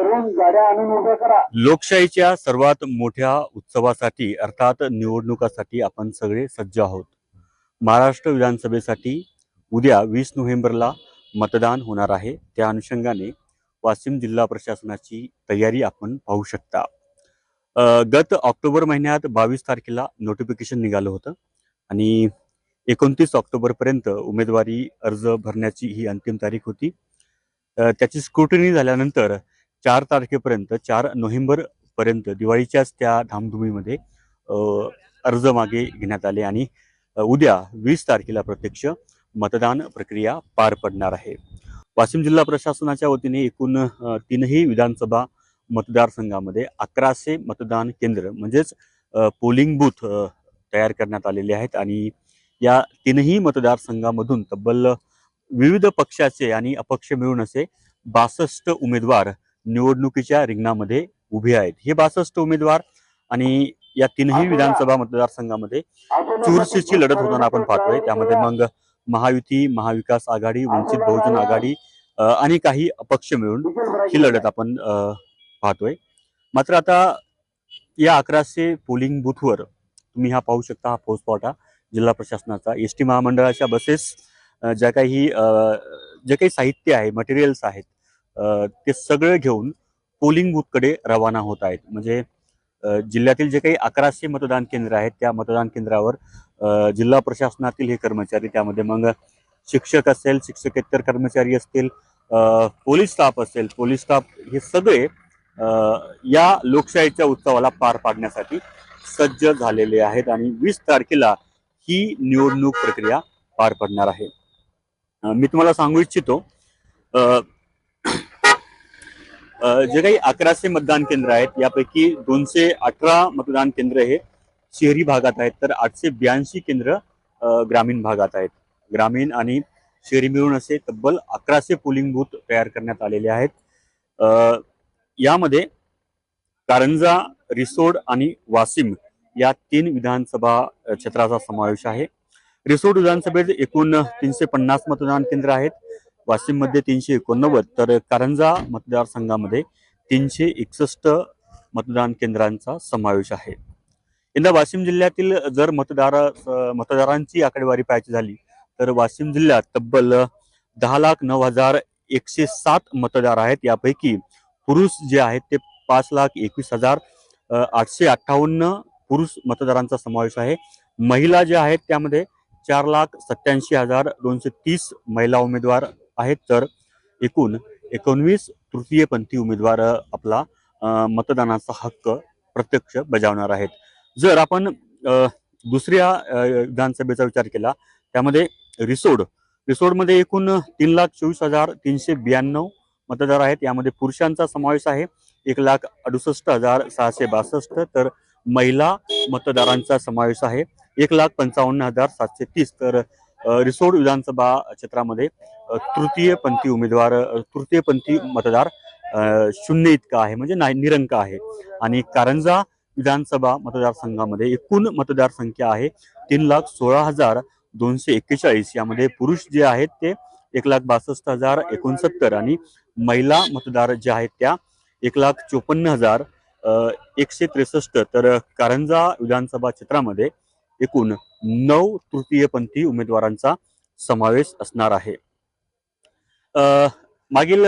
करून गाड्या आणून उभ्या करा. लोकशाहीच्या सर्वात मोठ्या उत्सवासाठी अर्थात निवडणुकासाठी आपण सगळे सज्ज आहोत. महाराष्ट्र विधानसभेसाठी उद्या वीस नोव्हेंबरला मतदान होणार आहे. त्या अनुषंगाने वाशिम जिल्हा प्रशासनाची तयारी आपण पाहू शकता. गत ऑक्टोबर महिन्यात बावीस तारखेला नोटिफिकेशन निघालं होतं आणि एकोणतीस ऑक्टोबरपर्यंत उमेदवारी अर्ज भरण्याची ही अंतिम तारीख होती. त्याची स्क्रुटनी झाल्यानंतर चार तारखेपर्यंत चार नोव्हेंबर पर्यंत दिवाळीच्याच त्या धामधुमीमध्ये अर्ज मागे घेण्यात आले आणि उद्या वीस तारखेला प्रत्यक्ष मतदान प्रक्रिया पार पडणार आहे. वाशिम जिल्हा प्रशासनाच्या वतीने एकूण तीनही विधानसभा मतदारसंघामध्ये अकराशे मतदान केंद्र म्हणजेच पोलिंग बूथ तयार करण्यात आलेले आहेत आणि या तीनही मतदारसंघामधून तब्बल विविध पक्षाचे आणि अपक्ष मिळून असे बासष्ट उमेदवार निवडणुकीच्या रिंगणामध्ये उभे आहेत. हे बासष्ट उमेदवार आणि या तीनही विधानसभा मतदारसंघामध्ये चुरशीची लढत होताना आपण पाहतोय. त्यामध्ये मग महायुती महाविकास आघाडी वंचित बहुजन आघाडी आणि काही अपक्ष मिळून ही लढत आपण पाहतोय. मात्र आता या अकराशे पोलिंग बूथवर तुम्ही हा पाहू शकता हा फौजपाटा जिल्हा प्रशासनाचा. एस टी महामंडळाच्या बसेस ज्या काही जे काही साहित्य आहे मटेरियल्स आहेत ते सगळं घेऊन पोलिंग बूथकडे रवाना होत आहेत. म्हणजे जिल्ह्यातील जे काही अकराशे मतदान केंद्र आहेत त्या मतदान केंद्रावर जिल्हा प्रशासनातील हे कर्मचारी त्यामध्ये मग शिक्षक असेल शिक्षकेतर कर्मचारी असतील पोलीस स्टाफ असेल पोलीस स्टाफ हे सगळे या लोकशाहीच्या उत्सवाला पार पाडण्यासाठी सज्ज झालेले आहेत आणि वीस तारखेला ही निवडणूक प्रक्रिया पार पडणार आहे. मी तुम्हाला सांगू इच्छितो जे काही अकराशे मतदान केंद्र आहेत यापैकी दोनशे अठरा मतदान केंद्र हे शहरी भागात आहेत तर आठशे ब्याऐंशी केंद्र ग्रामीण भागात आहेत. ग्रामीण आणि शहरी मिळून असे तब्बल अकराशे पोलिंग बूथ तयार करण्यात आलेले आहेत. यामध्ये कारंजा रिसोड आणि वाशिम या तीन विधानसभा क्षेत्राचा समावेश आहे. रिसोड विधानसभेत एकूण तीनशे पन्नास मतदान केंद्र आहेत. वाशिममध्ये तीनशे एकोणनव्वद. तर कारंजा मतदारसंघामध्ये तीनशे एकसष्ट मतदान केंद्रांचा समावेश आहे. यंदा वाशिम जिल्ह्यातील जर मतदार मतदारांची आकडेवारी पाहायची झाली तर वाशिम जिल्ह्यात तब्बल दहा लाख नऊ हजार एकशे सात मतदार आहेत. यापैकी पुरुष जे आहेत ते पाच लाख एकवीस हजार आठशे अठ्ठावन्न पुरुष मतदारांचा समावेश आहे. महिला ज्या आहेत त्यामध्ये चार लाख सत्याऐंशी हजार दोनशे तीस महिला उमेदवार आहेत तर एकूण एकोणवीस तृतीयपंथी उमेदवार आपला मतदानाचा हक्क प्रत्यक्ष बजावणार आहेत. जर आपण दुसऱ्या विधानसभेचा विचार केला त्यामध्ये रिसोड रिसोडमध्ये एकूण तीन लाख चोवीस हजार तीनशे ब्याण्णव मतदार आहेत. यामध्ये पुरुषांचा समावेश आहे. एक लाख अडुसष्ट हजार सहाशे बासष्ट तर महिला मतदारांचा समावेश आहे. एक लाख पंचावन्न हजार सातशे तीस तर रिसोड विधानसभा क्षेत्रामध्ये तृतीयपंथी उमेदवार तृतीयपंथी मतदार शून्य इतका आहे म्हणजे नाही निरंक आहे. आणि कारंजा विधानसभा मतदारसंघामध्ये एकूण मतदारसंख्या आहे तीन लाख सोळा हजार दोनशे एक्केचाळीस. यामध्ये पुरुष जे आहेत ते एक लाख बासष्ट हजार एकोणसत्तर आणि महिला मतदार ज्या आहेत त्या एक लाख चोपन्न हजार एकशे त्रेसष्ट. तर कारंजा विधानसभा क्षेत्रामध्ये एकूण नऊ तृतीयपंथी उमेदवारांचा समावेश असणार आहे. मागील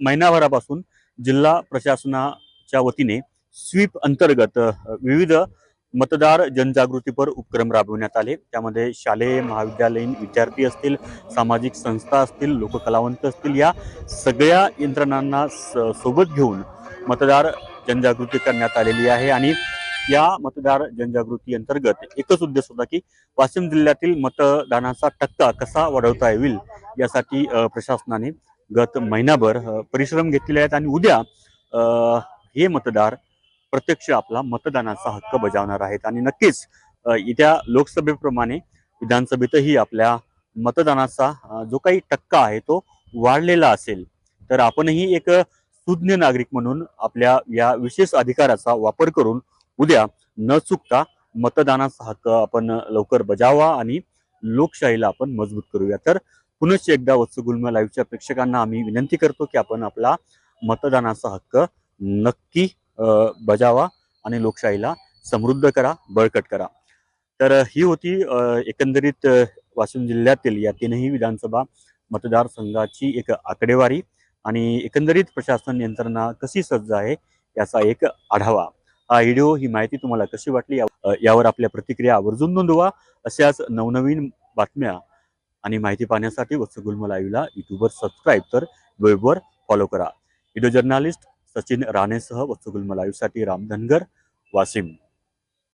महिनाभरापासून जिल्हा प्रशासनाच्या वतीने स्वीप अंतर्गत विविध मतदार जनजागृतीपर उपक्रम राबविण्यात आले. त्यामध्ये शालेय महाविद्यालयीन विद्यार्थी असतील सामाजिक संस्था असतील लोककलावंत असतील या सगळ्या यंत्रणांना स- सोबत घेऊन मतदार जनजागृती करण्यात आलेली आहे. आणि या मतदार जनजागृती अंतर्गत एकच उद्देश होता की वाशिम जिल्ह्यातील मतदानाचा टक्का कसा वाढवता येईल यासाठी प्रशासनाने गत महिनाभर परिश्रम घेतलेले आहेत आणि उद्या हे मतदार प्रत्यक्ष आपला मतदानाचा हक्क बजावणार आहेत. आणि नक्कीच येत्या लोकसभेप्रमाणे विधानसभेतही आपल्या मतदानाचा जो काही टक्का आहे तो वाढलेला असेल. तर आपणही एक सुज्ञ नागरिक म्हणून आपल्या या विशेष अधिकाराचा वापर करून उद्या न चुकता मतदानाचा हक्क आपण लवकर बजावा आणि लोकशाहीला आपण मजबूत करूया. तर पुनश्च एकदा वत्सगुल्म लाईव्हच्या प्रेक्षकांना आम्ही विनंती करतो की आपण आपला मतदानाचा हक्क नक्की बजावा आणि लोकशाहीला समृद्ध करा बळकट करा. तर ही होती एकंदरीत वाशिम जिल्ह्यातील या तीनही विधानसभा मतदारसंघाची एक आकडेवारी आणि एकंदरीत प्रशासन यंत्रणा कशी सज्ज आहे याचा एक आढावा. हा व्हिडिओ ही माहिती तुम्हाला कशी वाटली या- यावर आपल्या प्रतिक्रिया आवर्जून नोंदवा. अशाच नवनवीन बातम्या आणि माहिती पाहण्यासाठी वत्सगुल्म लाईव्हला युट्यूबवर सबस्क्राईब तर वेबवर फॉलो करा. व्हिडिओ जर्नालिस्ट सचिन राणेसह वत्सगुल्म लाईव्हसाठी राम धनगर वाशिम.